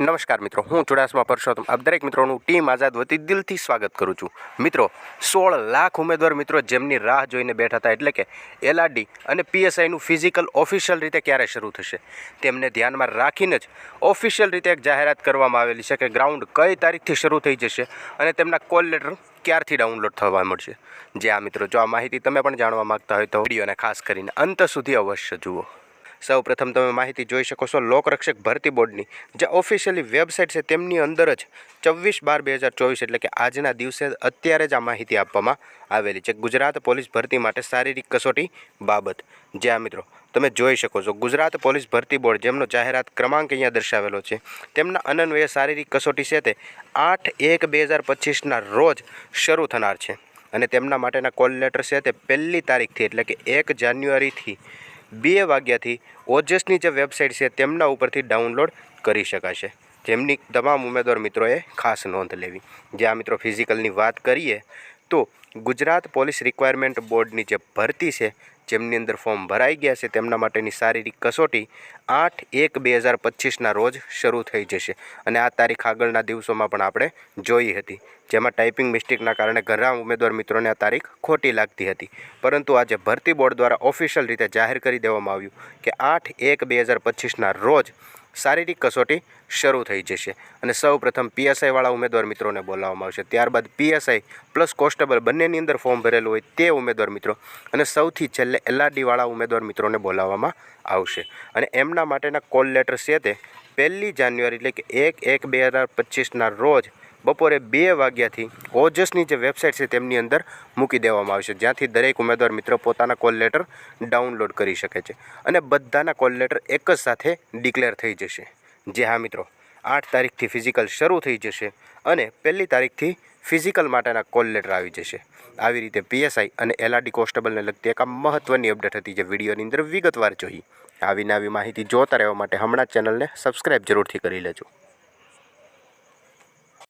નમસ્કાર મિત્રો, હું ચુડાસમા પરસોત્તમ. આપ દરેક મિત્રોનું ટીમ આઝાદ વતી દિલથી સ્વાગત કરું છું. મિત્રો, સોળ લાખ ઉમેદવાર મિત્રો જેમની રાહ જોઈને બેઠા હતા, એટલે કે એલઆરડી અને પીએસઆઈનું ફિઝિકલ ઓફિશિયલ રીતે ક્યારે શરૂ થશે, તેમને ધ્યાનમાં રાખીને જ ઓફિશિયલ રીતે એક જાહેરાત કરવામાં આવેલી છે કે ગ્રાઉન્ડ કઈ તારીખથી શરૂ થઈ જશે અને તેમના કોલ લેટર ક્યારથી ડાઉનલોડ થવા મળશે. જે આ મિત્રો, જો આ માહિતી તમે પણ જાણવા માગતા હોય તો વિડીયોને ખાસ કરીને અંત સુધી અવશ્ય જુઓ. સૌ પ્રથમ તમે માહિતી જોઈ શકો છો લોકરક્ષક ભરતી બોર્ડની. જે ઓફિશિયલી વેબસાઇટ છે તેમની અંદર જ ચોવીસ બાર બે હજાર ચોવીસ એટલે કે આજના દિવસે અત્યારે જ આ માહિતી આપવામાં આવેલી છે. ગુજરાત પોલીસ ભરતી માટે શારીરિક કસોટી બાબત. જે આ મિત્રો, તમે જોઈ શકો છો ગુજરાત પોલીસ ભરતી બોર્ડ જેમનો જાહેરાત ક્રમાંક અહીંયા દર્શાવેલો છે, તેમના અનન્વયે શારીરિક કસોટી છે તે આઠ એક બે હજાર પચીસના રોજ શરૂ થનાર છે. અને તેમના માટેના કોલ લેટર છે તે પહેલી તારીખથી એટલે કે એક જાન્યુઆરીથી બે વાગ્યાથી ઓજસની જે વેબસાઇટ છે તેમના ઉપરથી ડાઉનલોડ કરી શકાશે. જેમની તમામ ઉમેદવાર મિત્રોએ ખાસ નોંધ લેવી. જે આ મિત્રો ફિઝિકલની વાત કરીએ તો ગુજરાત પોલીસ રિક્વાયરમેન્ટ બોર્ડની જે ભરતી છે જેમની અંદર ફોર્મ ભરાઈ ગયા છે, તેમના માટેની શારીરિક કસોટી આઠ એક બે હજાર પચીસના રોજ શરૂ થઈ જશે. અને આ તારીખ આગળના દિવસોમાં પણ આપણે જોઈ હતી. જેમાં ટાઈપિંગ મિસ્ટેકના કારણે ઘણા ઉમેદવાર મિત્રોને આ તારીખ ખોટી લાગતી હતી. પરંતુ આજે ભરતી બોર્ડ દ્વારા ઓફિશિયલ રીતે જાહેર કરી દેવામાં આવ્યું કે આઠ એક બે હજાર પચીસના રોજ શારીરિક કસોટી શરૂ થઈ જશે. અને સૌ પ્રથમ પીએસઆઈવાળા ઉમેદવાર મિત્રોને બોલાવવામાં આવશે. ત્યારબાદ પીએસઆઈ પ્લસ કોન્સ્ટેબલ બંનેની અંદર ફોર્મ ભરેલું હોય તે ઉમેદવાર મિત્રો અને સૌથી છેલ્લે એલઆરડીવાળા ઉમેદવાર મિત્રોને બોલાવવામાં આવશે. અને એમના માટેના કોલ લેટર છે તે પહેલી જાન્યુઆરી એટલે કે એક એક બે હજાર પચીસના રોજ બપોરે બે વાગ્યાથી ઓજસની જે વેબસાઇટ છે તેમની અંદર મૂકી દેવામાં આવશે જ્યાંથી દરેક ઉમેદવાર મિત્રો પોતાના કોલ લેટર ડાઉનલોડ કરી શકે છે અને બધાના કોલ લેટર એક જ સાથે ડિક્લેર થઈ જશે. જે હા મિત્રો, આઠ તારીખથી ફિઝિકલ શરૂ થઈ જશે અને પહેલી તારીખથી ફિઝિકલ માટેના કોલ લેટર આવી જશે. આવી રીતે પીએસઆઈ અને એલઆરડી કોન્સ્ટેબલને લગતી એક આ મહત્ત્વની અપડેટ હતી જે વિડીયોની અંદર વિગતવાર જોઈ. આવી નવી માહિતી જોતા રહેવા માટે હમણાં ચેનલને સબસ્ક્રાઈબ જરૂરથી કરી લેજો.